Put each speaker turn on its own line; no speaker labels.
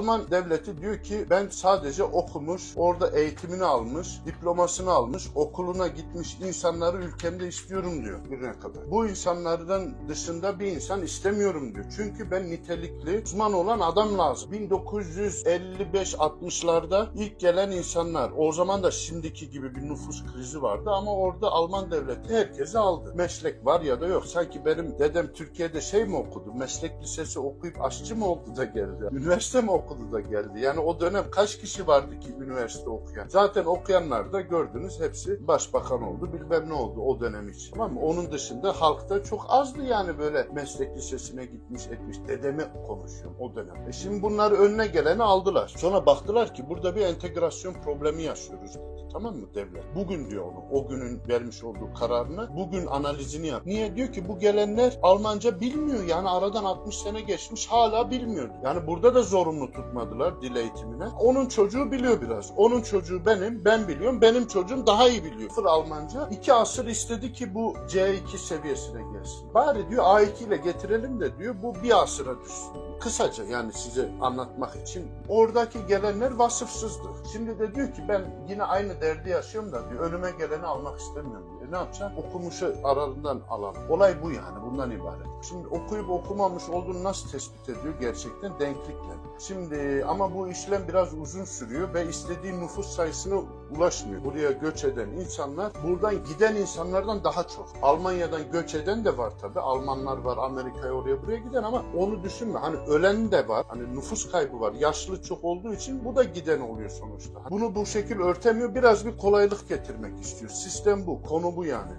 Alman devleti diyor ki ben sadece okumuş, orada eğitimini almış, diplomasını almış, okuluna gitmiş insanları ülkemde istiyorum diyor birine kadar. Bu insanlardan dışında bir insan istemiyorum diyor. Çünkü ben nitelikli, uzman olan adam lazım. 1955-60'larda ilk gelen insanlar, o zaman da şimdiki gibi bir nüfus krizi vardı ama orada Alman devleti herkesi aldı. Meslek var ya da yok. Sanki benim dedem Türkiye'de şey mi okudu? Meslek lisesi okuyup aşçı mı oldu da geldi? Üniversite mi okudu da geldi? Yani o dönem kaç kişi vardı ki üniversite okuyan? Zaten okuyanlar da gördünüz hepsi başbakan oldu bilmem ne oldu o dönem için. Tamam mı? Onun dışında halkta çok azdı yani böyle meslek lisesine gitmiş etmiş. Dedemi konuşuyorum o dönem. E şimdi bunları önüne geleni aldılar. Sonra baktılar ki burada bir entegrasyon problemi yaşıyoruz dedi. Tamam mı devlet? Bugün diyor onu. O günün vermiş olduğu kararını bugün analizini yap. Niye? Diyor ki bu gelenler Almanca bilmiyor. Yani aradan 60 sene geçmiş hala bilmiyor. Yani burada da zorunlu tutmadılar dil eğitimine. Onun çocuğu biliyor biraz. Onun çocuğu benim, ben biliyorum. Benim çocuğum daha iyi biliyor. Sıfır Almanca. iki asır istedi ki bu C2 seviyesine gelsin. Bari diyor A2 ile getirelim de diyor bu bir asıra düşsün. Kısaca yani size anlatmak için. Oradaki gelenler vasıfsızdı. Şimdi de diyor ki ben yine aynı derdi yaşıyorum da diyor önüme geleni almak istemiyorum diyor. Ne yapacağım? Okumuşu aralarından alalım. Olay bu yani bundan ibaret. Şimdi okuyup okumamış olduğunu nasıl tespit ediyor? Gerçekten denklikle. Şimdi ama bu işlem biraz uzun sürüyor ve istediği nüfus sayısına ulaşmıyor. Buraya göç eden insanlar buradan giden insanlardan daha çok. Almanya'dan göç eden de var tabii. Almanlar var Amerika'ya oraya buraya giden ama onu düşünme. Hani ölen de var. Hani nüfus kaybı var. Yaşlı çok olduğu için bu da giden oluyor sonuçta. Bunu bu şekil örtemiyor. Biraz bir kolaylık getirmek istiyor. Sistem bu. Konu bu yani.